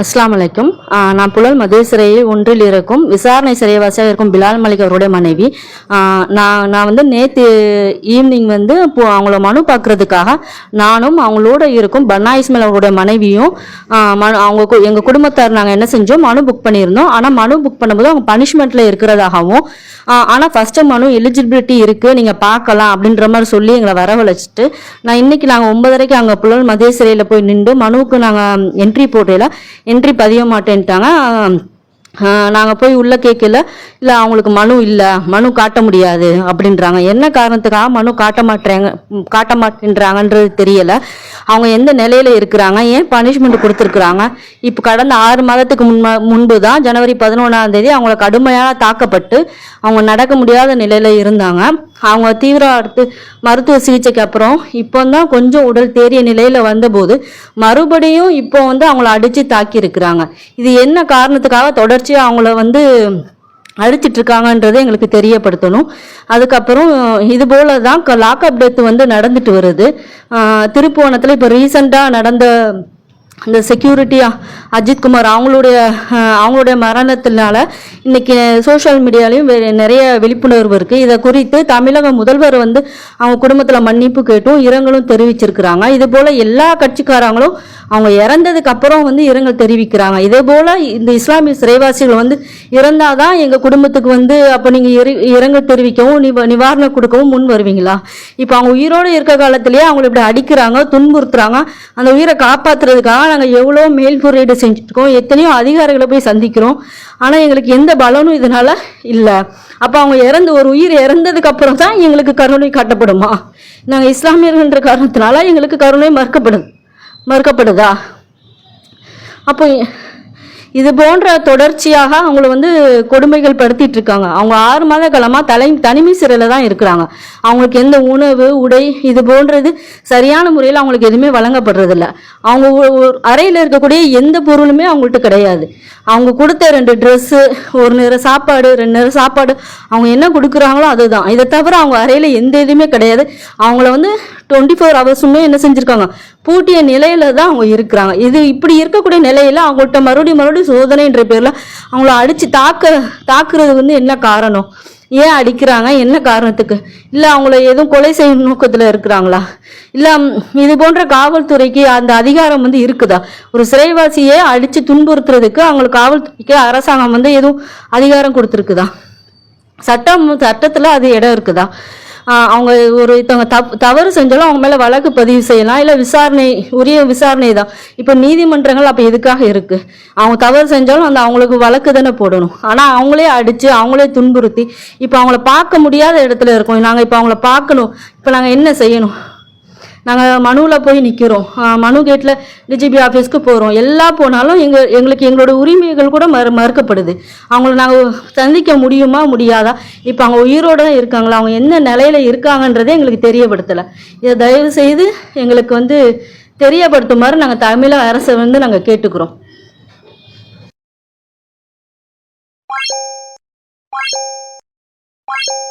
அஸ்லாம் அலைக்கும். நான் புழல் மத்திய சிறையில் ஒன்றில் இருக்கும் விசாரணை சிறைவாசியாக இருக்கும் பிலால் மலிக் அவருடைய மனைவி. நான் நான் வந்து நேற்று ஈவினிங் வந்து இப்போ அவங்கள மனு பார்க்கறதுக்காக நானும் அவங்களோட இருக்கும் பன்னா இஸ்மாயில் அவருடைய மனைவியும் மனு அவங்க எங்கள் குடும்பத்தார் நாங்கள் என்ன செஞ்சோம் மனு புக் பண்ணியிருந்தோம். ஆனால் மனு புக் பண்ணும்போது அவங்க பனிஷ்மெண்ட்டில் இருக்கிறதாகவும் ஆனால் ஃபஸ்ட்டு மனு எலிஜிபிலிட்டி இருக்குது நீங்கள் பார்க்கலாம் அப்படின்ற மாதிரி சொல்லி எங்களை வரவழைச்சிட்டு நான் இன்னைக்கு நாங்கள் ஒன்பதரைக்கு அங்கே புழல் மத்திய சிறையில் போய் நின்று மனுவுக்கு நாங்கள் என்ட்ரி போடையில என்ட்ரி பதிய மாட்டேன்ட்டாங்க நாங்கள் போய் உள்ளே கேட்கல இல்லை அவங்களுக்கு மனு இல்லை மனு காட்ட முடியாது அப்படின்றாங்க. என்ன காரணத்துக்காக மனு காட்ட மாட்டேங்க காட்ட மாட்டேன்றாங்கன்றது தெரியலை. அவங்க எந்த நிலையில இருக்கிறாங்க ஏன் பனிஷ்மெண்ட் கொடுத்துருக்குறாங்க? இப்போ கடந்த ஆறு மாதத்துக்கு முன்ப முன்பு தான் ஜனவரி பதினொன்றாம் தேதி அவங்கள கடுமையாக தாக்கப்பட்டு அவங்க நடக்க முடியாத நிலையில இருந்தாங்க. அவங்க தீவிர அடுத்து மருத்துவ சிகிச்சைக்கு அப்புறம் இப்போ தான் கொஞ்சம் உடல் தேறிய நிலையில வந்தபோது மறுபடியும் இப்போ வந்து அவங்கள அடிச்சு தாக்கி இருக்கிறாங்க இது என்ன காரணத்துக்காக தொடர்ச்சியாக அவங்கள வந்து அடிச்சிட்டு இருக்காங்கன்றதை எங்களுக்கு தெரியப்படுத்தணும். அதுக்கப்புறம் இது போல தான் லாக்அப் டெத் வந்து நடந்துட்டு வருது. திருப்போணத்தில் திருப்புவனத்தில் இப்போ ரீசெண்டாக நடந்த இந்த செக்யூரிட்டி அஜித்குமார் அவங்களுடைய அவங்களுடைய மரணத்தினால இன்னைக்கு சோஷியல் மீடியாலையும் நிறைய விழிப்புணர்வு இருக்குது இதை குறித்து தமிழக முதல்வர் வந்து அவங்க குடும்பத்தில் மன்னிப்பு கேட்டும் இரங்கலும் தெரிவிச்சிருக்கிறாங்க. இது போல் எல்லா கட்சிக்காரங்களும் அவங்க இறந்ததுக்கு அப்புறம் வந்து இரங்கல் தெரிவிக்கிறாங்க. இதே போல் இந்த இஸ்லாமிய சிறைவாசிகள் வந்து இறந்தாதான் எங்கள் குடும்பத்துக்கு வந்து அப்போ நீங்கள் இரங்கல் தெரிவிக்கவும் நிவ- நிவாரணம் கொடுக்கவும் முன் வருவீங்களா? இப்போ அவங்க உயிரோடு இருக்க காலத்திலேயே அவங்களை இப்படி அடிக்கிறாங்க துன்புறுத்துறாங்க. அந்த உயிரை காப்பாற்றுறதுக்காக நாங்கள் எவ்வளவு மேல்முறையீடு செஞ்சுருக்கோம் எத்தனையோ அதிகாரிகளை போய் சந்திக்கிறோம். ஆனா எங்களுக்கு எந்த பலனும் இதனால இல்ல. அப்ப அவங்க இறந்து ஒரு உயிர் இறந்ததுக்கு அப்புறம் தான் எங்களுக்கு கருணை காட்டப்படுமா? நாங்க இஸ்லாமியர்கள்ன்ற காரணத்தினால எங்களுக்கு கருணை மறுக்கப்படுது மறுக்கப்படுதா? அப்போ இது போன்ற தொடர்ச்சியாக அவங்கள வந்து கொடுமைகள் படுத்திட்டு இருக்காங்க அவங்க ஆறு மாத காலமாக தலை தனிமை சிறையில் தான் இருக்கிறாங்க. அவங்களுக்கு எந்த உணவு உடை இது போன்றது சரியான முறையில் அவங்களுக்கு எதுவுமே வழங்கப்படுறதில்ல. அவங்க அறையில் இருக்கக்கூடிய எந்த பொருளுமே அவங்கள்ட்ட கிடையாது. அவங்க கொடுத்த ரெண்டு ட்ரெஸ்ஸு ஒரு நேரம் சாப்பாடு ரெண்டு நேரம் சாப்பாடு அவங்க என்ன கொடுக்குறாங்களோ அதுதான். இதை தவிர அவங்க அறையில் எந்த இதுவுமே கிடையாது. அவங்கள வந்து டுவெண்ட்டி ஃபோர் ஹவர்ஸுமே என்ன செஞ்சுருக்காங்க? பூட்டிய நிலையில தான் அவங்க இருக்கிறாங்க. இது இப்படி இருக்கக்கூடிய நிலையில அவங்கள்ட்ட மறுபடியும் மறுபடியும் சோதனைன்ற பேரில் அவங்கள அடித்து தாக்க தாக்குறது வந்து என்ன காரணம்? ஏன் அடிக்கிறாங்க? என்ன காரணத்துக்கு? இல்லை அவங்கள எதுவும் கொலை செய்யும் நோக்கத்தில் இருக்கிறாங்களா? இல்லை இது போன்ற காவல்துறைக்கு அந்த அதிகாரம் வந்து இருக்குதா? ஒரு சிறைவாசியை அடித்து துன்புறுத்துறதுக்கு அவங்களுக்கு காவல்துறைக்கு அரசாங்கம் வந்து எதுவும் அதிகாரம் கொடுத்துருக்குதா? சட்டம் சட்டத்தில் அது இடம் இருக்குதா? அவங்க ஒரு இத்தவங்க தப் தவறு செஞ்சாலும் அவங்க மேலே வழக்கு பதிவு செய்யலாம். இல்லை விசாரணை உரிய விசாரணை தான். இப்போ நீதிமன்றங்கள் அப்போ எதுக்காக இருக்குது அவங்க தவறு செஞ்சாலும் அந்த அவங்களுக்கு வழக்கு தானே போடணும். ஆனால் அவங்களே அடித்து அவங்களே துன்புறுத்தி இப்போ அவங்கள பார்க்க முடியாத இடத்துல இருக்கோம். நாங்கள் இப்போ அவங்கள பார்க்கணும். இப்போ நாங்கள் என்ன செய்யணும்? நாங்கள் மனுவில் போய் நிற்கிறோம் மனு கேட்டில் டிஜிபி ஆஃபீஸ்க்கு போகிறோம் எல்லா போனாலும் எங்கள் எங்களுக்கு எங்களோட உரிமைகள் கூட மறு மறுக்கப்படுது. அவங்கள நாங்கள் சந்திக்க முடியுமா முடியாதா? இப்போ அவங்க உயிரோடு தான் இருக்காங்களா? அவங்க என்ன நிலையில் இருக்காங்கன்றதே எங்களுக்கு தெரியப்படுத்தலை. இதை தயவு செய்து எங்களுக்கு வந்து தெரியப்படுத்துமாறு நாங்கள் தமிழக அரசை வந்து நாங்கள் கேட்டுக்கிறோம். Bye.